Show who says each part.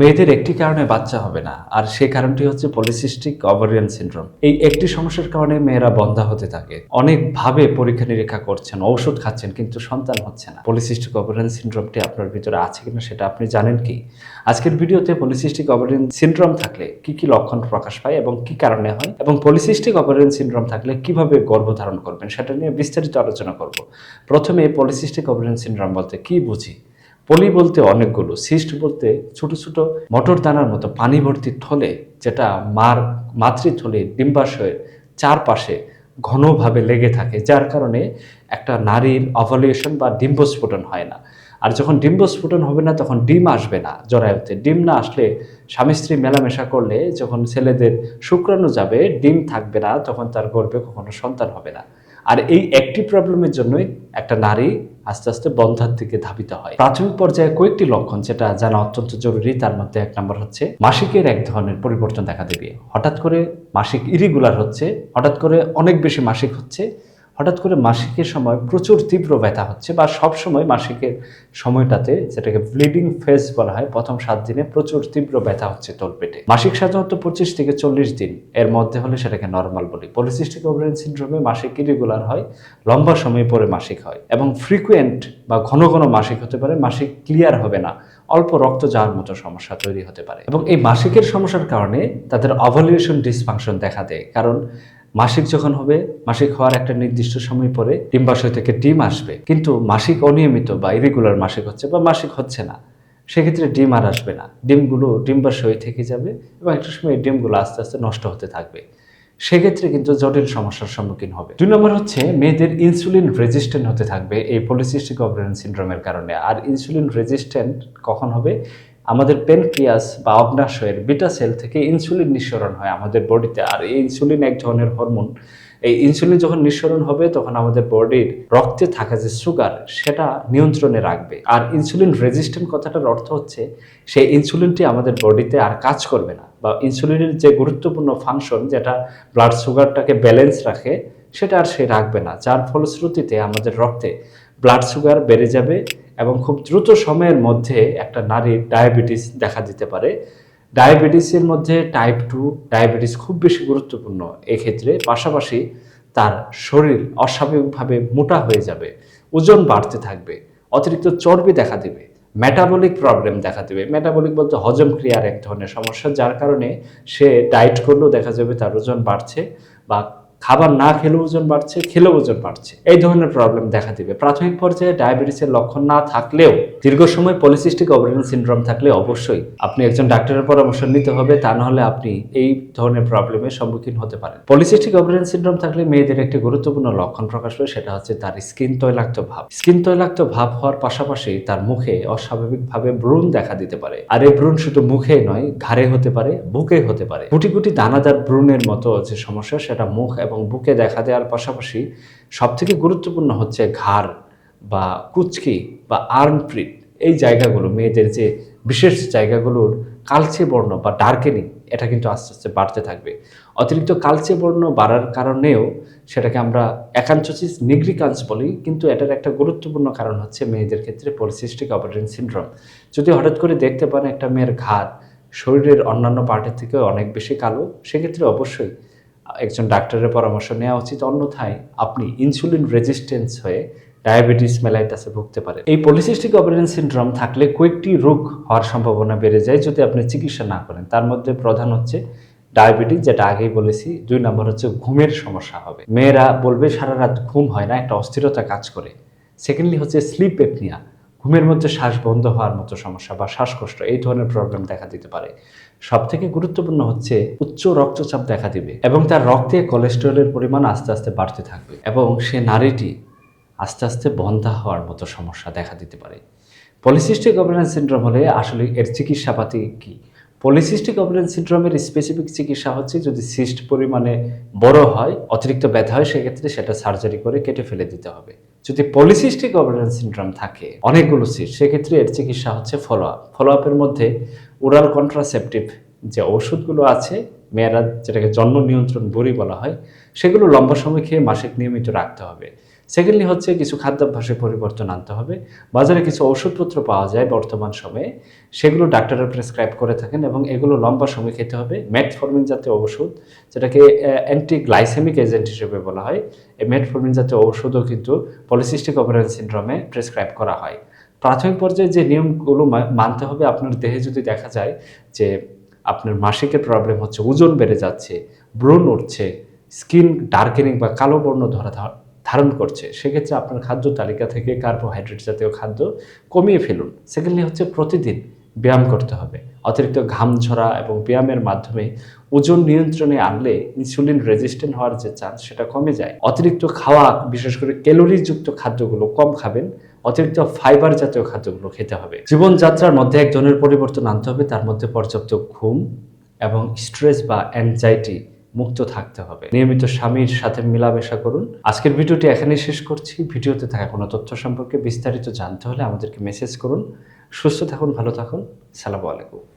Speaker 1: মেয়েদের একটি কারণে বাচ্চা হবে না, আর সেই কারণটি হচ্ছে পলিসিস্টিক ওভারিয়ান সিন্ড্রোম এই একটি সমস্যার কারণে মেয়েরা বন্ধা হতে থাকে। অনেকভাবে পরীক্ষা নিরীক্ষা করছেন, ঔষধ খাচ্ছেন, কিন্তু সন্তান হচ্ছে না। পলিসিস্টিক ওভারিয়ান সিন্ড্রোমটি আপনার ভিতরে আছে কিনা সেটা আপনি জানেন কি? আজকের ভিডিওতে পলিসিস্টিক ওভারিয়ান সিন্ড্রোম থাকলে কি কি লক্ষণ প্রকাশ পায় এবং কি কারণে হয়? এবং পলিসিস্টিক ওভারিয়ান সিন্ড্রোম থাকলে কীভাবে গর্ভধারণ করবেন সেটা নিয়ে বিস্তারিত আলোচনা করব। প্রথমে পলিসিস্টিক ওভারিয়ান সিন্ড্রোম বলতে কি বুঝি? পলি বলতে অনেকগুলো, সিস্ট বলতে ছোট ছোট মটর দানার মতো পানি ভর্তি থলে, যেটা মার মাতৃথলে ডিম্বাশয়ের চারপাশে ঘনভাবে লেগে থাকে, যার কারণে একটা নারীর অভলিউশন বা ডিম্বস্ফোটন হয় না। আর যখন ডিম্বস্ফোটন হবে না, তখন ডিম আসবে না জরায়ুতে। ডিম না আসলে স্বামী স্ত্রী মেলামেশা করলে যখন ছেলেদের শুক্রাণু যাবে, ডিম থাকবে না, তখন তার গর্বে কখনো সন্তান হবে না। আর এই একটি প্রবলেমের জন্যই একটা নারী আস্তে আস্তে বন্ধার দিকে ধাবিত হয়। প্রাথমিক পর্যায়ে কয়েকটি লক্ষণ যেটা জানা অত্যন্ত জরুরি, তার মধ্যে এক নম্বর হচ্ছে মাসিকের এক ধরনের পরিবর্তন দেখা দেবে। হঠাৎ করে মাসিক ইরিগুলার হচ্ছে, হঠাৎ করে অনেক বেশি মাসিক হচ্ছে হঠাৎ করে মাসিকের সময় প্রচুর তীব্র ব্যথা হচ্ছে বা সব সময় মাসিকের সময়টাতে যেটাকে ব্লিডিং ফেজ বলা হয়, প্রথম সাত দিনে প্রচুর তীব্র ব্যথা হচ্ছে তলপেটে মাসিক সাধারণত পঁচিশ থেকে চল্লিশ দিন। এর মধ্যে হলে সেটাকে নর্মাল বলি। পলিসিস্টিক ওভারিয়ান সিনড্রোমে মাসিক ইরেগুলার হয়, লম্বা সময় পরে মাসিক হয় এবং ফ্রিকুয়েন্ট বা ঘন ঘন মাসিক হতে পারে, মাসিক ক্লিয়ার হবে না। অল্প রক্ত যাওয়ার মতো সমস্যা তৈরি হতে পারে। এবং এই মাসিকের সমস্যার কারণে তাদের অভলিউশন ডিসফাংশন দেখা দেয়। কারণ মাসিক যখন হবে, মাসিক হওয়ার একটা নির্দিষ্ট সময় পরে ডিম্বাশয় থেকে ডিম আসবে। কিন্তু মাসিক অনিয়মিত বা ইরেগুলার মাসিক হচ্ছে বা মাসিক হচ্ছে না। সেক্ষেত্রে ডিম আর আসবে না। ডিমগুলো ডিম্বাশয় থেকে যাবে এবং একটা সময় ডিমগুলো আস্তে আস্তে নষ্ট হতে থাকবে। সেক্ষেত্রে কিন্তু জটিল সমস্যার সম্মুখীন হবে। দুই নম্বর হচ্ছে মেয়েদের ইনসুলিন রেজিস্ট্যান্ট হতে থাকবে। এই পলিসিস্টিক ওভারিয়ান সিনড্রোমের কারণে। আর ইনসুলিন রেজিস্ট্যান্ট কখন হবে? আমাদের পেনক্রিয়াস বা অগ্নাশয়ের বিটা সেল থেকে ইনসুলিন নিঃসরণ হয় আমাদের বডিতে আর এই ইনসুলিন এক ধরনের হরমোন এই ইনসুলিন যখন নিঃসরণ হবে, তখন আমাদের বডির রক্তে থাকা যে সুগার সেটা নিয়ন্ত্রণে রাখবে। আর ইনসুলিন রেজিস্ট্যান্ট কথাটার অর্থ হচ্ছে, সেই ইনসুলিনটি আমাদের বডিতে আর কাজ করবে না। বা ইনসুলিনের যে গুরুত্বপূর্ণ ফাংশন যেটা ব্লাড সুগারটাকে ব্যালেন্স রাখে, সেটা আর সে রাখবে না। যার ফলশ্রুতিতে আমাদের রক্তে ব্লাড সুগার বেড়ে যাবে এবং খুব দ্রুত সময়ের মধ্যে একটা নারীর ডায়াবেটিস দেখা দিতে পারে। ডায়াবেটিসের মধ্যে টাইপ টু ডায়াবেটিস খুব বেশি গুরুত্বপূর্ণ। এক্ষেত্রে পাশাপাশি তার শরীর অস্বাভাবিকভাবে মোটা হয়ে যাবে, ওজন বাড়তে থাকবে, অতিরিক্ত চর্বি দেখা দেবে মেটাবলিক প্রবলেম দেখা দেবে। মেটাবলিক বলতে হজম ক্রিয়ার এক ধরনের সমস্যা, যার কারণে সে ডায়েট করলেও দেখা যাবে তার ওজন বাড়ছে বা খাবার না খেলেও ওজন বাড়ছে, খেলেও ওজন বাড়ছে। এই ধরনের প্রবলেম দেখা দিবে। প্রাথমিক পর্যায়ে ডায়াবেটিসের লক্ষণ না থাকলেও দীর্ঘ সময় পলিসিস্টিক ওভারিয়ান সিনড্রোম থাকলে অবশ্যই আপনি একজন ডাক্তারের পরামর্শ নিতে হবে, তা নাহলে আপনি এই ধরনের প্রবলেমের সম্মুখীন হতে পারেন। পলিসিস্টিক ওভারিয়ান সিনড্রোম থাকলে মেয়েদের একটি গুরুত্বপূর্ণ লক্ষণ প্রকাশ পায়, সেটা হচ্ছে তার স্কিন তৈলাক্ত ভাব। স্কিন তৈলাক্ত ভাব হওয়ার পাশাপাশি তার মুখে অস্বাভাবিকভাবে ব্রণ দেখা দিতে পারে। আর এই ব্রণ শুধু মুখে নয়, ঘাড়ে হতে পারে, বুকে হতে পারে। গুটি গুটি দানাদার ব্রণের মতো যে সমস্যা, সেটা মুখ এবং বুকে দেখা দেওয়ার পাশাপাশি সবথেকে গুরুত্বপূর্ণ হচ্ছে ঘাড় বা কুচকি বা আর্ম আর্মপ্রিট এই জায়গাগুলো, মেয়েদের যে বিশেষ জায়গাগুলোর কালচে বর্ণ বা ডার্কেনিং এটা কিন্তু আস্তে আস্তে বাড়তে থাকবে। অতিরিক্ত কালচে বর্ণ বাড়ার কারণেও সেটাকে আমরা একাঞ্চোসিস নিগ্রিকান্স বলি, কিন্তু এটার একটা গুরুত্বপূর্ণ কারণ হচ্ছে মেয়েদের ক্ষেত্রে পলিসিস্টিক অপারেশন সিনড্রোম যদি হঠাৎ করে দেখতে পান একটা মেয়ের ঘাড়, শরীরের অন্যান্য পার্টের থেকে অনেক বেশি কালো, সেক্ষেত্রে অবশ্যই একজন ডাক্তারের পরামর্শ নেওয়া উচিত। অন্যথায় আপনি ইনসুলিন রেজিস্ট্যান্স হয়ে ডায়াবেটিস মেলাইটাসে ভুগতে পারে এই পলিসিস্টিক ওভারিয়ান সিনড্রোম থাকলে কয়েকটি রোগ হওয়ার সম্ভাবনা বেড়ে যায় যদি আপনি চিকিৎসা না করেন। তার মধ্যে প্রধান হচ্ছে ডায়াবেটিস যেটা আগেই বলেছি। দুই নম্বর হচ্ছে ঘুমের সমস্যা হবে। মেয়েরা বলবে সারা রাত ঘুম হয় না, একটা অস্থিরতা কাজ করে। সেকেন্ডলি হচ্ছে স্লিপ এপনিয়া ঘুমের মধ্যে শ্বাস বন্ধ হওয়ার মতো সমস্যা বা শ্বাসকষ্ট, এই ধরনের প্রবলেম দেখা দিতে পারে। সব থেকে গুরুত্বপূর্ণ হচ্ছে উচ্চ রক্তচাপ দেখা দিবে এবং তার রক্তে কোলেস্টেরলের পরিমাণ আস্তে আস্তে বাড়তে থাকবে এবং সে নারীটি আস্তে আস্তে বন্ধা হওয়ার মতো সমস্যা দেখা দিতে পারে। পলিসিস্টিক ওভারিয়ান সিন্ড্রোম হলে আসলে এর চিকিৎসাপাতি কি? পলিসিস্টিক ওভারিয়ান সিনড্রোমের স্পেসিফিক চিকিৎসা হচ্ছে যদি সিস্ট পরিমাণে বড় হয়, অতিরিক্ত ব্যথা হয়, সেক্ষেত্রে সেটা সার্জারি করে কেটে ফেলে দিতে হবে। যদি পলিসিস্টিক ওভারিয়ান সিনড্রোম থাকে, অনেকগুলো সিস্ট সেক্ষেত্রে এর চিকিৎসা হচ্ছে ফলো আপ ফলো আপের মধ্যে ওরাল কন্ট্রাসেপটিভ যে ওষুধগুলো আছে মেয়েরা যেটাকে জন্ম নিয়ন্ত্রণ বড়ি বলা হয়, সেগুলো লম্বা সময় খেয়ে মাসিক নিয়মিত রাখতে হবে। সেকেন্ডলি হচ্ছে কিছু খাদ্যাভ্যাসে পরিবর্তন আনতে হবে। বাজারে কিছু ওষুধপত্র পাওয়া যায় বর্তমান সময়ে, সেগুলো ডাক্তাররা প্রেসক্রাইব করে থাকেন এবং এগুলো লম্বা সময় খেতে হবে। মেটফর্মিন জাতীয় ওষুধ যেটাকে অ্যান্টি গ্লাইসেমিক এজেন্ট হিসেবে বলা হয়। এই মেটফর্মিন জাতীয় ঔষধও কিন্তু পলিসিস্টিক ওভারিয়ান সিনড্রোমে প্রেসক্রাইব করা হয়। প্রাথমিক পর্যায়ে যে নিয়মগুলো মানতে হবে, আপনার দেহে যদি দেখা যায় যে আপনার মাসিকের প্রবলেম হচ্ছে, ওজন বেড়ে যাচ্ছে, ব্রণ উঠছে স্কিন ডার্কেনিং বা কালো বর্ণ ধরা ধারণ করছে, সেক্ষেত্রে আপনার খাদ্য তালিকা থেকে কার্বোহাইড্রেট জাতীয় খাদ্য কমিয়ে ফেলুন। সেকেন্ডলি হচ্ছে প্রতিদিন ব্যায়াম করতে হবে। অতিরিক্ত ঘাম ঝরা এবং ব্যায়ামের মাধ্যমে ওজন নিয়ন্ত্রণে আনলে ইনসুলিন রেজিস্ট্যান্ট হওয়ার যে চান্স সেটা কমে যায়। অতিরিক্ত খাওয়া, বিশেষ করে ক্যালোরিযুক্ত খাদ্যগুলো কম খাবেন অতিরিক্ত ফাইবার জাতীয় খাদ্যগুলো খেতে হবে। জীবনযাত্রার মধ্যে একজনের পরিবর্তন আনতে হবে, তার মধ্যে পর্যাপ্ত ঘুম এবং স্ট্রেস বা অ্যাংজাইটি মুক্ত থাকতে হবে। নিয়মিত স্বামীর সাথে মেলামেশা করুন। আজকের ভিডিওটি এখানেই শেষ করছি। ভিডিওতে থাকা কোনো তথ্য সম্পর্কে বিস্তারিত জানতে হলে আমাদেরকে মেসেজ করুন। সুস্থ থাকুন, ভালো থাকুন। সালামু আলাইকুম।